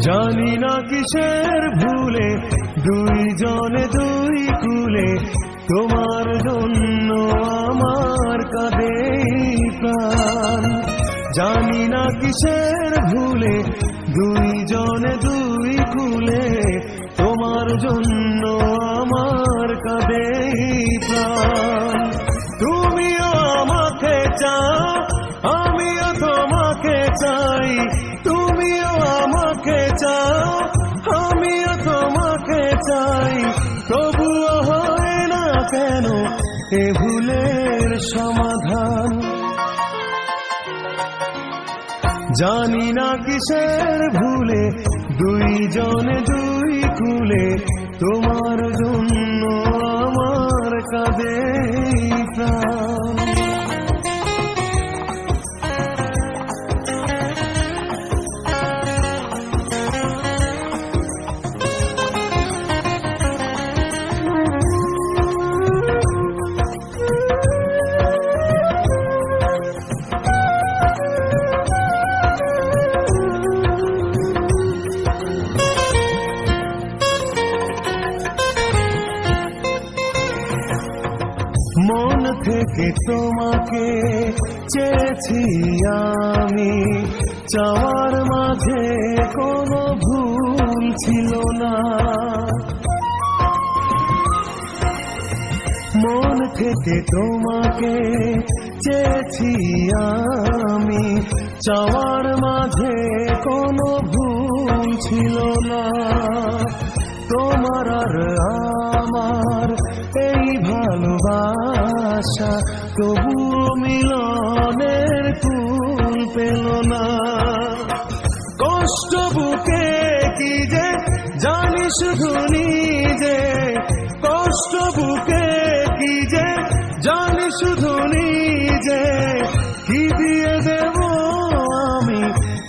জানি না কিসের ভুলে, দুইজনে দুই কুলে, তোমার জন্য আমার কাঁদে প্রাণ। জানি না কিসের ভুলে, দুইজনে দুই কুলে, তোমার জন্য আমার কাঁদে কেন এ ভুলের সমাধান? জানি না কিসের ভুলে দুই জন দুই কুলে তোমার জন্য মন থেকে তোমাকে চেয়েছি আমি। চাওয়ার মাঝে কোনো ভুল ছিল না। মন থেকে তোমাকে চেয়েছি আমি। চাওয়ার মাঝে কোনো ভুল ছিল না। তোমার আর ভালোবাসা তবুও মিলনের কুল পেল না। কষ্ট বুকে কি যে, জানি শুধু নিজে। কষ্ট বুকে কি যে, জানি শুধু নিজে। কি দিয়ে দেব আমি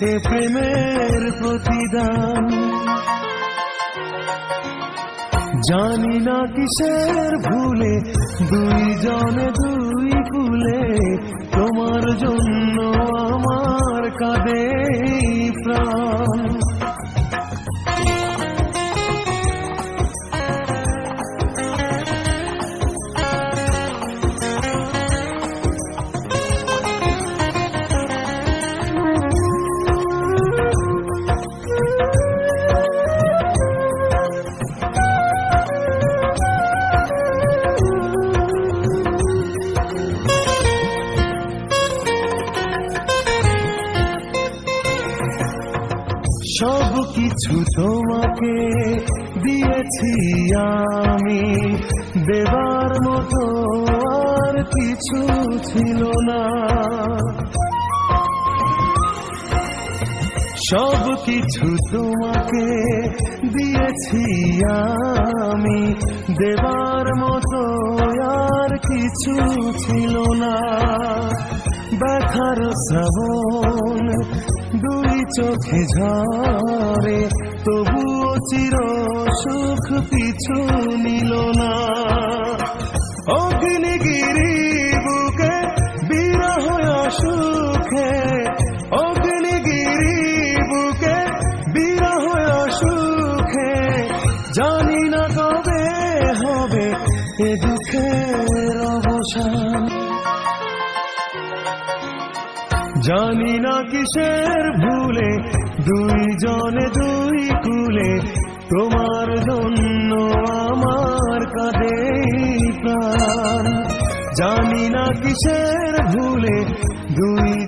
এ প্রেমের প্রতিদান? জানি না কিসের ভুলে দুই জনে দুই সব কিছু তোমাকে দিয়েছি আমি। দেবার মতো আর কিছু ছিল না। সব কিছু তোমাকে দিয়েছি আমি। দেবার মতো আর কিছু ছিল না। দেখার শ্রাবণ দুই চোখে ঝরে তবুও চির সুখ পিছু নিল না। জানি না কিসের ভুলে দুই জনে দুই কুলে, তোমার জন্য আমার কাঁদে প্রাণ। জানি না কিসের ভুলে, দুই